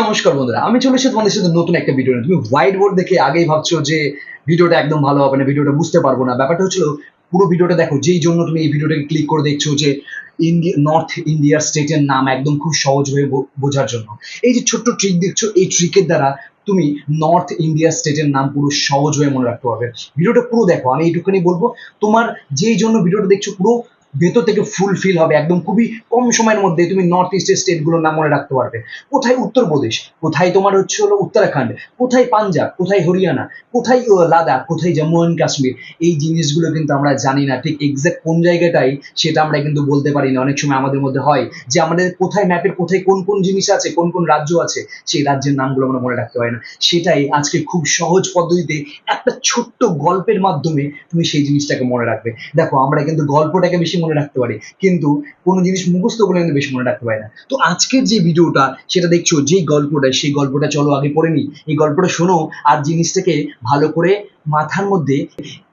নমস্কার বন্ধুরা, আমি চলে এসেছি তোমাদের সাথে নতুন একটা ভিডিও তুমি হোয়াইট বোর্ড দেখে আগেই ভাবছ যে ভিডিওটা একদম ভালো হবে না, ভিডিওটা বুঝতে পারব না। ব্যাপারটা হচ্ছিল পুরো ভিডিওটা দেখো, যেই জন্য তুমি এই ভিডিওটাকে ক্লিক করে দেখছ যে ইন্ডিয়া নর্থ ইন্ডিয়ার স্টেটের নাম একদম খুব সহজভাবে বো- বোঝার জন্য। এই যে ছোট্ট ট্রিক দেখছ, এই ট্রিকের দ্বারা তুমি নর্থ ইন্ডিয়া স্টেটের নাম পুরো সহজ হয়ে মনে রাখতে পারবে। ভিডিওটা পুরো দেখো, আমি এইটুখানি বলব, তোমার যেই জন্য ভিডিওটা দেখছ পুরো ভেতর থেকে ফুলফিল হবে, একদম খুবই কম সময়ের মধ্যে তুমি নর্থ ইস্টের স্টেটগুলোর নাম মনে রাখতে পারবে। কোথায় উত্তরপ্রদেশ? কোথায় তোমার হচ্ছে হলো উত্তরাখণ্ড? কোথায় পাঞ্জাব? কোথায় হরিয়ানা? কোথায় লাদাখ? কোথায় জম্মু অ্যান্ড কাশ্মীর? এই জিনিসগুলো কিন্তু আমরা জানি না, ঠিক এক্সাক্ট কোন জায়গাটাই সেটা আমরা কিন্তু বলতে পারি না। অনেক সময় আমাদের মধ্যে হয় যে আমাদের কোথায় ম্যাপের কোথায় কোন কোন জিনিস আছে, কোন কোন রাজ্য আছে, সেই রাজ্যের নামগুলো আমরা মনে রাখতে পারি না। সেটাই আজকে খুব সহজ পদ্ধতিতে একটা ছোট্ট গল্পের মাধ্যমে তুমি সেই জিনিসটাকে মনে রাখবে। দেখো, আমরা কিন্তু গল্পটাকে বেশি মনে রাখতে পারি। কিন্তু কোনো জিনিস মুখস্থ করলে কিন্তু বেশি মনে রাখতে পারি না। তো আজকের যে ভিডিওটা, সেটা দেখছ যেই গল্পটা, সেই গল্পটা চলো আগে পড়ে নি এই গল্পটা শোনো আর জিনিসটাকে ভালো করে মাথার মধ্যে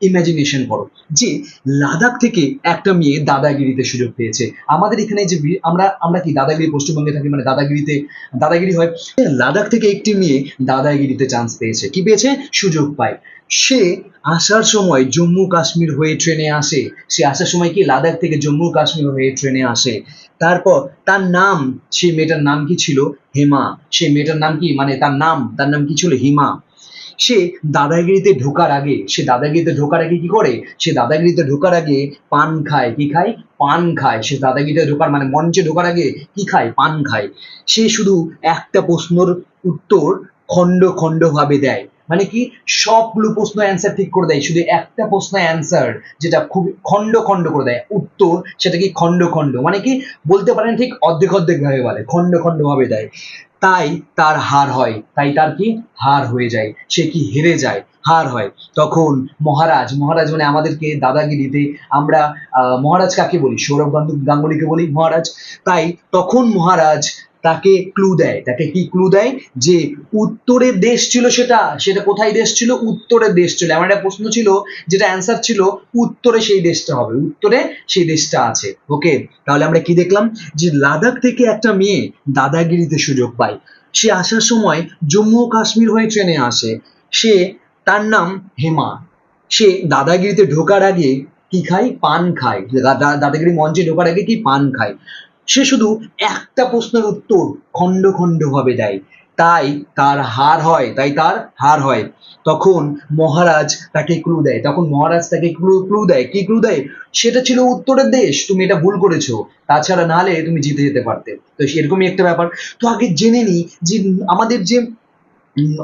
ইমাজিনেশন করো। যে লাদাখ থেকে একটা মেয়ে দাদাগিরিতে সুযোগ পেয়েছে। আমাদের এখানে যে আমরা আমরা কি দাদাগিরি পশ্চিমবঙ্গে থাকি? মানে দাদাগিরিতে, দাদাগিরি হয়। লাদাখ থেকে একটি মেয়ে দাদাগিরিতে চান্স পেয়েছে। কি পেয়েছে? সুযোগ পায়। সে আসার সময় জম্মু কাশ্মীর হয়ে ট্রেনে আসে। সে আসার সময় কি লাদাখ থেকে জম্মু কাশ্মীর হয়ে ট্রেনে আসে। তারপর তার নাম সেই মেয়েটার নাম কি ছিল? হেমা। সেই মেয়েটার নাম কি? মানে তার নাম তার নাম কি ছিল? হিমা। সে দাদাগিরিতে ঢোকার আগে, সে দাদাগিরিতে ঢোকার আগে কি করে? সে দাদাগিরিতে ঢোকার আগে পান খায়। কি খায়? পান খায়। সে দাদাগিরিতে ঢোকার মানে মঞ্চে ঢোকার আগে কি খায়? পান খায়। সে শুধু একটা প্রশ্নর উত্তর খণ্ড খণ্ড ভাবে দেয়। মানে কি, সবগুলো প্রশ্ন অ্যান্সার ঠিক করে দেয়। শুধু একটা প্রশ্ন অ্যান্সার যেটা খুব খণ্ড খণ্ড করে দেয়। উত্তর সেটা কি খণ্ড খণ্ড? মানে কি, বলতে পারেন ঠিক অর্ধেক অর্ধেক ভাবে বলে, খণ্ড খণ্ড ভাবে দেয়। তাই তার হার হয়। তাই তার কি? হার হয়ে যায়। সে কি হেরে যায়? হার হয়। তখন মহারাজ মহারাজ মানে আমাদেরকে দাদাগিরিতে আমরা মহারাজ কাকে বলি? সৌরভ গাঙ্গু- গাঙ্গুলিকে বলি মহারাজ। তাই তখন মহারাজ তাকে ক্লু দেয়। তাকে কি ক্লু দেয়? যে উত্তরের দেশ ছিল সেটা সেটা কোথায় দেশ ছিল? উত্তরের দেশ ছিল। এমন একটা প্রশ্ন ছিল, যেটা অ্যান্সার ছিল, উত্তরে সেই দেশটা হবে। উত্তরে সেই দেশটা আছে। ওকে তাহলে আমরা কি দেখলাম? যে লাদাখ থেকে একটা মেয়ে দাদাগিরিতে সুযোগ পায়। সে আসার সময় জম্মু ও কাশ্মীর হয়ে ট্রেনে আসে। সে, তার নাম হেমা। সে দাদাগিরিতে ঢোকার আগে কি খায়? পান খায়। দাদা- দাদাগিরি মঞ্চে ঢোকার আগে কি? পান খায়। সে শুধু একটা প্রশ্নের উত্তর খণ্ড ভাবে দেয়। তাই তার হার হয়, তাই তার হার হয়। তখন মহারাজ তাকে ক্লু দেয়। তখন মহারাজ তাকে ক্লু ক্লু দেয়। কি ক্লু দেয়? সেটা ছিল উত্তরের দেশ। তুমি এটা ভুল করেছ। তাছাড়া না হলে তুমি জিতে যেতে পারতে। তো এরকমই একটা ব্যাপার। তো আগে জেনে নি যে আমাদের যে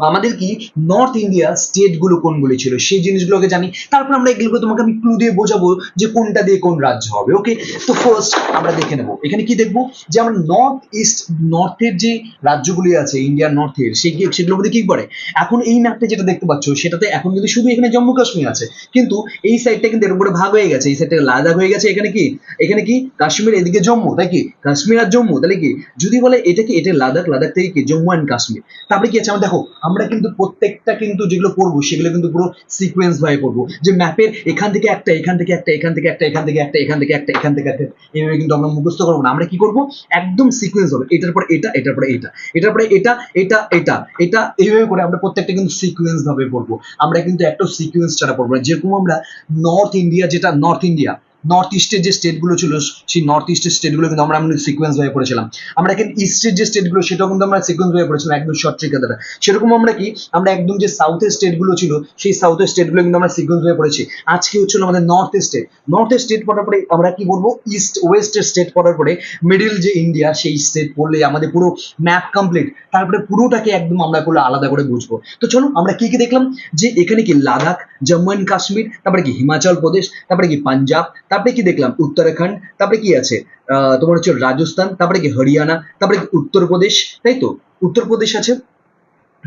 আমাদের কি নর্থ ইন্ডিয়া স্টেটগুলো কোনগুলি ছিল? সেই জিনিসগুলোকে জানি। তারপর আমরা এগুলোকে তোমাকে আমি ক্লু দিয়ে বোঝাবো যে কোনটা দিয়ে কোন রাজ্য হবে ওকে তো ফার্স্ট আমরা দেখে নেব। এখানে কি দেখব? যে আমরা নর্থ ইস্ট নর্থের যে রাজ্যগুলি আছে ইন্ডিয়ার নর্থের সেই সেগুলোর মধ্যে কি পড়ে? এখন এই ম্যাপটা যেটা দেখতে পাচ্ছ, সেটাতে এখন কিন্তু শুধু এখানে জম্মু কাশ্মীর আছে। কিন্তু এই সাইডটা কিন্তু এর উপরে ভাগ হয়ে গেছে। এই সাইডটা লাদাখ হয়ে গেছে। এখানে কি? এখানে কি? কাশ্মীর, এদিকে জম্মু, তাই কি? কাশ্মীর আর জম্মু, তাহলে কি? যদি বলে এটা কি? এটা লাদাখ লাদাখ থেকে কি? জম্মু অ্যান্ড কাশ্মীর। তারপরে কি আছে? আমরা দেখো আমরা কিন্তু প্রত্যেকটা কিন্তু যেগুলো করব, সেগুলো কিন্তু পুরো সিকোয়েন্স ভাবে করব। যে ম্যাপের এখান থেকে একটা, এখান থেকে একটা, এখান থেকে একটা, এখান থেকে একটা, এখান থেকে একটা, এখান থেকে একটা, এইভাবে কিন্তু আমরা মুখস্থ করব না। আমরা কি করব? একদম সিকোয়েন্স হবে এটার পরে এটা, এটার পরে এটা, এটার পরে এটা এটা এটা এটা, এইভাবে করে আমরা প্রত্যেকটা কিন্তু সিকোয়েন্স ভাবে পড়ব আমরা কিন্তু একটা সিকোয়েন্স ছাড়া পড়ব না। যেরকম আমরা নর্থ ইন্ডিয়া যেটা নর্থ ইন্ডিয়া নর্থ ইস্টের যে স্টেটগুলো ছিল, সেই নর্থ ইস্টের স্টেটগুলো কিন্তু আমরা সিকোয়েন্স ভাবে পড়েছিলাম। আমরা এখানে ইস্টের যে স্টেটগুলো সেটাও কিন্তু আমরা সিকোয়েন্স ভাবে পড়েছিলাম, একদম শর্ট দ্বারা। সেরকম আমরা কি, আমরা একদম যে সাউথের স্টেটগুলো ছিল, সেই সাউথের স্টেটগুলো কিন্তু আমরা সিকোয়েন্স ভাবে পড়েছি। আজকে হচ্ছিল আমাদের নর্থ স্টেট নর্থ স্টেট পড়ার পরে আমরা কি বলব? ইস্ট ওয়েস্টের স্টেট পড়ার পরে মিডিল যে ইন্ডিয়া সেই স্টেট পড়লে আমাদের পুরো ম্যাপ কমপ্লিট তারপরে পুরোটাকে একদম আমরা পুরো আলাদা করে বুঝব। তো চলো আমরা কি কি দেখলাম? যে এখানে কি লাদাখ, জম্মু অ্যান্ড কাশ্মীর, তারপরে কি হিমাচল প্রদেশ, তারপরে কি পাঞ্জাব তারপরে কি দেখলাম? উত্তরাখণ্ড, তারপরে কি আছে? তোমার হচ্ছে রাজস্থান, তারপরে কি হরিয়ানা, তারপরে কি উত্তরপ্রদেশ, তাই তো? উত্তরপ্রদেশ আছে।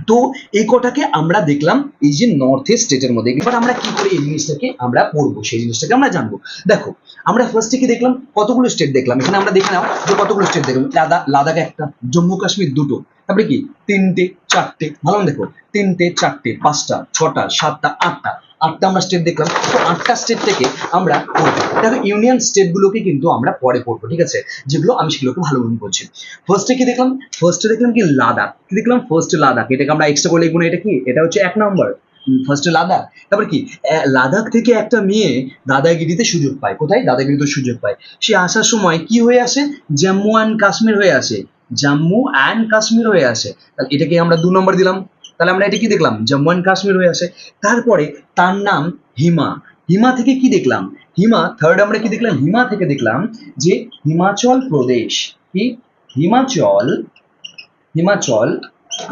তো এই কটাকে আমরা দেখলাম এই যে নর্থ ইস্ট স্টেটের মধ্যে। এবার আমরা কি করে এই জিনিসটাকে আমরা পড়ব? সেই জিনিসটাকে আমরা জানব। দেখো, আমরা ফার্স্টে কি দেখলাম? কতগুলো স্টেট দেখলাম? এখানে আমরা দেখে নাও যে কতগুলো স্টেট দেখলাম। লাদাখ লাদাখ একটা, জম্মু কাশ্মীর দুটো। তারপরে কি? তিনটে, চারটে, ভালো দেখো। তিনটে, চারটে, পাঁচটা, ছটা, সাতটা, আটটা। আটটা আমরা স্টেট দেখলাম। তো আটটা স্টেট থেকে আমরা পড়ব। দেখো ইউনিয়ন স্টেটগুলোকে কিন্তু আমরা পরে পড়ব, ঠিক আছে? যেগুলো আমি সেগুলোকে ভালো মনে করছি। ফার্স্টে কি দেখলাম? ফার্স্টে দেখলাম কি? লাদাখ। কি দেখলাম? ফার্স্টে লাদাখ। এটাকে আমরা এক্সট্রা করে লিখব না, এটা কি? এটা হচ্ছে এক নম্বর। ফার্স্টে লাদাখ। তারপর কি? লাদাখ থেকে একটা মেয়ে দাদাগিরিতে সুযোগ পায়। কোথায়? দাদাগিরিতে সুযোগ পায়। সে আসার সময় কি হয়ে আসে? জম্মু অ্যান্ড কাশ্মীর হয়ে আসে। জম্মু অ্যান্ড কাশ্মীর হয়ে আসে। তাহলে এটাকে আমরা দু নম্বর দিলাম। তাহলে আমরা এটা কি দেখলাম? জম্মু অ্যান্ড কাশ্মীর হয়ে আসে। তারপরে তার নাম হিমা। হিমা থেকে কি দেখলাম? হিমা থার্ড আমরা কি দেখলাম? হিমা থেকে দেখলাম যে হিমাচল প্রদেশ। কি? হিমাচল হিমাচল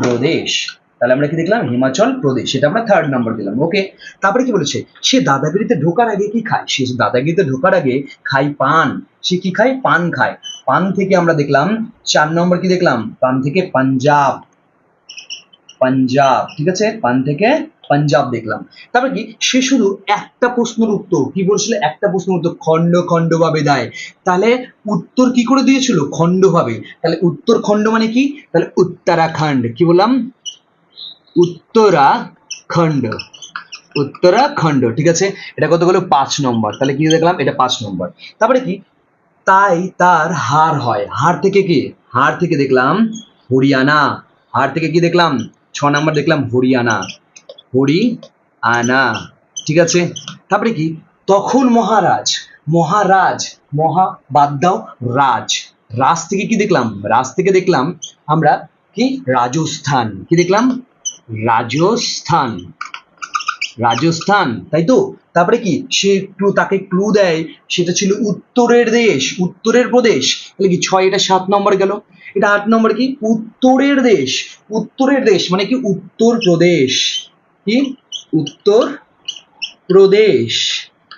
প্রদেশ। তাহলে আমরা কি দেখলাম? হিমাচল প্রদেশ। সেটা আমরা থার্ড নাম্বার দিলাম। ওকে তারপরে কি বলেছে? সে দাদাগিরিতে ঢোকার আগে কি খায়? সে দাদাগিরিতে ঢোকার আগে খায় পান। সে কি খায়? পান খায়। পান থেকে আমরা দেখলাম, চার নম্বর কি দেখলাম? পান থেকে পাঞ্জাব। পাঞ্জাব, ঠিক আছে? পান থেকে পাঞ্জাব দেখলাম। তারপর কি? সে শুধু একটা প্রশ্নের উত্তর। কি বলছিল? একটা প্রশ্নের উত্তর, খণ্ড খণ্ড ভাবে দেয়। তাহলে উত্তর কি করে দিয়েছিল? খণ্ড ভাবে তাহলে উত্তর খণ্ড মানে কি? তাহলে উত্তরাখণ্ড। কি বললাম? উত্তরাখণ্ড। উত্তরাখণ্ড, ঠিক আছে? এটা কত হলো? পাঁচ নম্বর। তাহলে কি দেখলাম? এটা পাঁচ নম্বর। তারপরে কি? তাই তার হার হয়। হার থেকে কি? হার থেকে দেখলাম হরিয়ানা। হার থেকে কি দেখলাম? ছ নম্বর দেখলাম হরিয়ানা। হরিয়ানা। ঠিক আছে? তারপরে কি? তখন মহারাজ মহারাজ, মহা বাদ দাও, রাজ। রাজ থেকে কি দেখলাম? রাজ থেকে দেখলাম আমরা কি? রাজস্থান। কি দেখলাম? রাজস্থান। রাজস্থান, তাই তো? তারপরে কি? সে একটু তাকে ক্লু দেয়, সেটা ছিল উত্তরের দেশ, উত্তরের প্রদেশ। তাহলে কি ছয় এটা সাত নম্বর গেল? এটা আট নম্বর কি? উত্তরের দেশ উত্তরের দেশ মানে কি? উত্তর প্রদেশ। কি? উত্তর প্রদেশ।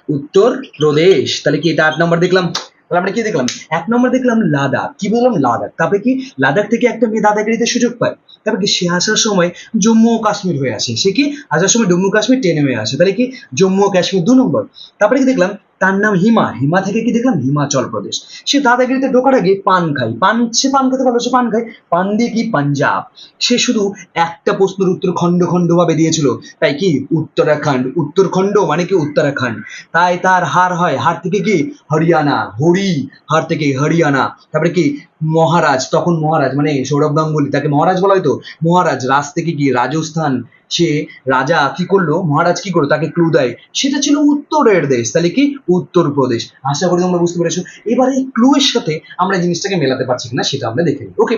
উত্তর প্রদেশ। তাহলে কি এটা আট নম্বর দেখলাম? তাহলে আমরা কি দেখলাম? এক নম্বর দেখলাম লাদাখ। কি বললাম লাদাখ। তারপরে কি? লাদাখ থেকে একটা মেয়ে দাদাগিরিতে সুযোগ পায়। তারপর কি? সে আসার সময় জম্মু ও কাশ্মীর হয়ে আসে। সে কি? আসার সময় জম্মু কাশ্মীর ট্রেনে হয়ে আসে। তাহলে কি? জম্মু ও কাশ্মীর দু নম্বর। তারপরে কি দেখলাম? তার নাম হিমা। হিমা থেকে কি দেখলাম? হিমাচল প্রদেশ। সে দাদাগিরিতে ঢোকার আগে পান খাই পান, সে পান খেতে ভালো, সে পান খায়। পান দিয়ে কি? পাঞ্জাব। সে শুধু একটা প্রশ্নের উত্তর খণ্ড খণ্ড ভাবে দিয়েছিল। তাই কি? উত্তরাখণ্ড। উত্তরখণ্ড মানে কি? উত্তরাখণ্ড। তাই তার হার হয়। হার থেকে কি? হরিয়ানা। হরি। হার থেকে হরিয়ানা। তারপরে কি? মহারাজ। তখন মহারাজ মানে সৌরভ গাঙ্গুলি। তাকে মহারাজ বলা হয়তো। মহারাজ, রাজ থেকে কি? রাজস্থান। সে রাজা কি করল? মহারাজ কি করল? তাকে ক্লু দেয়। সেটা ছিল উত্তরের দেশ। তাহলে কি? উত্তরপ্রদেশ। আশা করি তোমরা বুঝতে পেরেছ। এবার এই ক্লু এর সাথে আমরা জিনিসটাকে মেলাতে পারছি কিনা, সেটা আমরা দেখে নিই। ওকে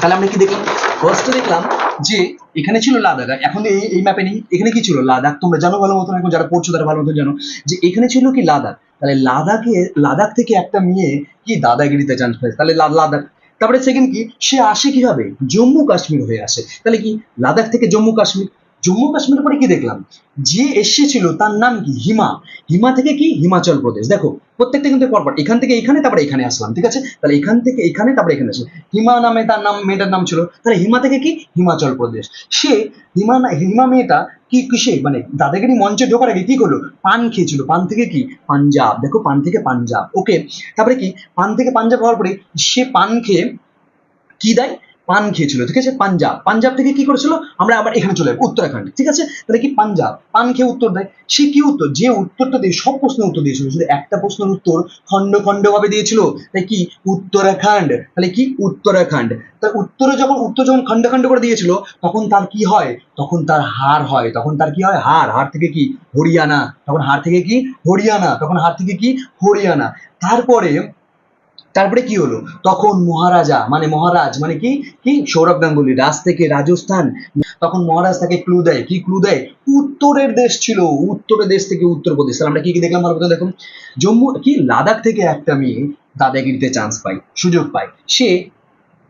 তাহলে আমরা কি দেখলাম? ফার্স্টে দেখলাম যে এখানে ছিল লাদাখ। এখন এই এই ম্যাপে নেই। এখানে কি ছিল? লাদাখ। তোমরা জানো ভালো মতন, এখন যারা পড়ছো তারা ভালো মতন জানো যে এখানে ছিল কি লাদাখ? তাহলে লাদাখে, লাদাখ থেকে একটা মেয়ে কি দাদাগিরিতে চান্স পায়? তাহলে লাদাখ তারপরে সেকেন্ড কি, সে আসে কীভাবে? জম্মু কাশ্মীর হয়ে আসে। তাহলে কি, লাদাখ থেকে জম্মু কাশ্মীর? জম্মু কাশ্মীরের পরে কি দেখলাম? যে এসেছিল, তার নাম কি? হিমা। হিমা থেকে কি? হিমাচল প্রদেশ। দেখো, প্রত্যেকটা কিন্তু পরপর। এখান থেকে এখানে, তারপরে এখানে আসলাম, ঠিক আছে? তাহলে এখান থেকে এখানে, তারপরে এখানে আসলাম। হিমা নামে তার নাম, মেয়েটার নাম ছিল। তাহলে হিমা থেকে কি? হিমাচল প্রদেশ। সে, হিমা হিমা মেয়েটা কি কিসে? মানে দাদাগিরি মঞ্চে ঢোকার আগে কি করল? পান খেয়েছিল। পান থেকে কি? পাঞ্জাব। দেখো, পান থেকে পাঞ্জাব। ওকে, তারপরে কি? পান থেকে পাঞ্জাব হওয়ার পরে সে পান খেয়ে কি দেয়? পান খেয়েছিল, ঠিক আছে? পাঞ্জাব। পাঞ্জাব থেকে কি করেছিল? আমরা আবার এখানে চলে উত্তরাখণ্ড, ঠিক আছে? তাহলে কি পাঞ্জাব? পান খেয়ে উত্তর দেয়। সে কি উত্তর? যে উত্তরটা দিয়ে, সব প্রশ্নের উত্তর দিয়েছিল। শুধু একটা প্রশ্নের উত্তর খণ্ড খণ্ড ভাবে দিয়েছিল। তাই কি? উত্তরাখণ্ড। তাহলে কি? উত্তরাখণ্ড। তার উত্তরে যখন, উত্তর যখন খণ্ড খণ্ড করে দিয়েছিল, তখন তার কি হয়? তখন তার হার হয়। তখন তার কি হয়? হার। হার থেকে কি? হরিয়ানা। তখন হার থেকে কি? হরিয়ানা। তখন হার থেকে কি? হরিয়ানা। তারপরে তারপরে কি হলো? তখন মহারাজা মানে মহারাজ মানে কি? কি? সৌরভ গাঙ্গুলি, রাজ থেকে রাজস্থান। তখন মহারাজ তাকে ক্লু দেয়। কি ক্লু দেয়? উত্তরের দেশ ছিল। উত্তরের দেশ থেকে উত্তরপ্রদেশ। তাহলে আমরা কি কি দেখলাম ভালো দেখুন? জম্মু, কি? লাদাখ থেকে একটা মেয়ে দাদাগিরিতে চান্স পাই সুযোগ পায়। সে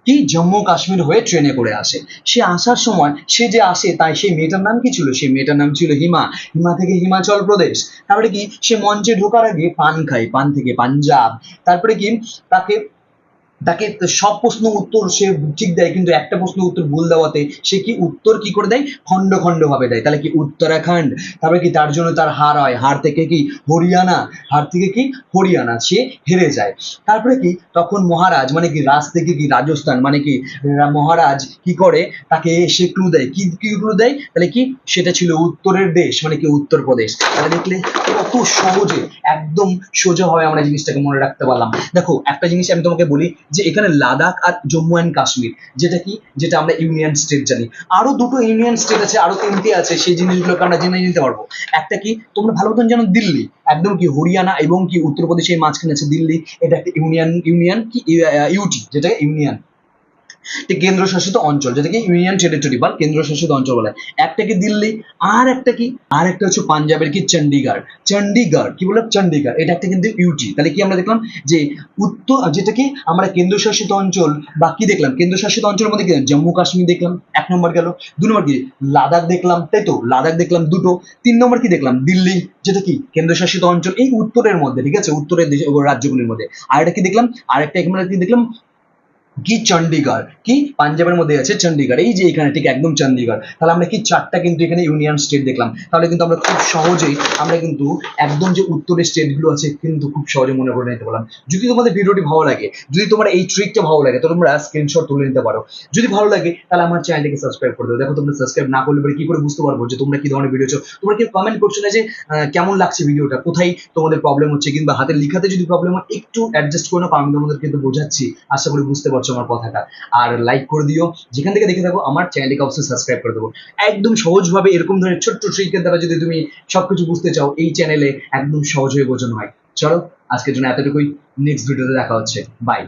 কি জম্মু কাশ্মীর হয়ে ট্রেনে করে আসে? সে আসার সময় সে যে আসে, তাই সেই মেয়েটার নাম কি ছিল? সেই মেয়েটার নাম ছিল হিমা। হিমা থেকে হিমাচল প্রদেশ। তারপরে কি? সে মঞ্চে ঢোকার আগে পান খায়, পান থেকে পাঞ্জাব। তারপরে কি? তাকে তাকে সব প্রশ্ন উত্তর সে ঠিক দেয়, কিন্তু একটা প্রশ্ন উত্তর ভুল দেওয়াতে সে কি উত্তর কি করে দেয়? খণ্ড ভাবে দেয়। তাহলে কি উত্তরাখণ্ড? তারপরে কি তার জন্য তার হার হয়? হার থেকে কি হরিয়ানা? হার থেকে কি হরিয়ানা? সে হেরে যায়। তারপরে কি তখন মহারাজ মানে কি রাজ থেকে কি রাজস্থান মানে কি মহারাজ কি করে? তাকে সে ক্লু দেয়। কি কি ক্লু দেয়? তাহলে কি সেটা ছিল উত্তরের দেশ মানে কি উত্তরপ্রদেশ। তাহলে দেখলে কত সহজে, একদম সোজাভাবে আমরা জিনিসটাকে মনে রাখতে পারলাম। দেখো, একটা জিনিস আমি তোমাকে বলি যে এখানে লাদাখ আর জম্মু অ্যান্ড কাশ্মীর, যেটা কি? যেটা আমরা ইউনিয়ন স্টেট জানি। আরও দুটো ইউনিয়ন স্টেট আছে, আরও তিনটে আছে, সেই জিনিসগুলোকে আমরা জেনে নিতে পারব। একটা কি? তোমরা ভালো মতন জানো দিল্লি। একদম কি হরিয়ানা এবং কি উত্তরপ্রদেশের মাঝখানে আছে দিল্লি। এটা একটা ইউনিয়ন ইউনিয়ন কি? ইউটি, যেটাকে ইউনিয়ন। একটি কেন্দ্রশাসিত অঞ্চল, যেটাকে ইউনিয়ন টেরিটরি বা কেন্দ্রশাসিত অঞ্চল বলে। একটা কি দিল্লি, আর একটা কি? আর একটা হচ্ছে পাঞ্জাবের কি? চণ্ডীগড় চণ্ডীগড় কি বলে? চণ্ডীগড় এটা একটা কিন্তু ইউটি তাহলে কি আমরা দেখলাম? যে উত্তর যেটাকে আমরা কেন্দ্রশাসিত অঞ্চল বা কি দেখলাম? কেন্দ্রশাসিত অঞ্চলের মধ্যে কি জম্মু কাশ্মীর দেখলাম, এক নম্বর গেল। দু নম্বর কি? লাদাখ দেখলাম, তাই তো? লাদাখ দেখলাম দুটো। তিন নম্বর কি দেখলাম? দিল্লি, যেটা কি? কেন্দ্রশাসিত অঞ্চল। এই উত্তরের মধ্যে, ঠিক আছে? উত্তরের দেশ রাজ্যগুলির মধ্যে। আর একটা কি দেখলাম? আর একটা এখানে কি দেখলাম? কি চণ্ডীগড় কি? পাঞ্জাবের মধ্যে আছে চণ্ডীগড় এই যে এখানে, ঠিক একদম চণ্ডীগড় তাহলে আমরা কি চারটা কিন্তু এখানে ইউনিয়ন স্টেট দেখলাম। তাহলে কিন্তু আমরা খুব সহজেই, আমরা কিন্তু একদম যে উত্তরের স্টেটগুলো আছে কিন্তু খুব সহজে মনে করে নিতে পারলাম। যদি তোমাদের ভিডিওটি ভালো লাগে, যদি তোমার এই ট্রিকটা ভালো লাগে, তো তোমরা স্ক্রিনশট তুলে নিতে পারো। যদি ভালো লাগে, তাহলে আমার চ্যানেলটিকে সাবস্ক্রাইব করে দেবো দেখো, তোমরা সাবস্ক্রাইব না করলে পরে কি করে বুঝতে পারব যে তোমরা কি ধরনের ভিডিও চো তোমরা কি কমেন্ট করছ না যে কেমন লাগছে ভিডিওটা কোথায় তোমাদের প্রবলেম হচ্ছে? কিংবা হাতের লিখাতে যদি প্রবলেম হয়, একটু অ্যাডজাস্ট করে নাও। আমি তোমাদের কিন্তু বোঝাচ্ছি। আশা করি বুঝতে পারছ। আমার কথাটা। আর লাইক করে দিও। যেখান থেকে দেখে থাকো, আমার চ্যানেলটিকে অবশ্যই সাবস্ক্রাইব করে দেবো। একদম সহজভাবে এরকম ধরনের ছোট্ট ট্রিকের দ্বারা যদি তুমি সবকিছু বুঝতে চাও, এই চ্যানেলে একদম সহজ হয়ে বোঝানো হয়। চলো, আজকের জন্য এতটুকুই। নেক্সট ভিডিওতে দেখা হচ্ছে। বাই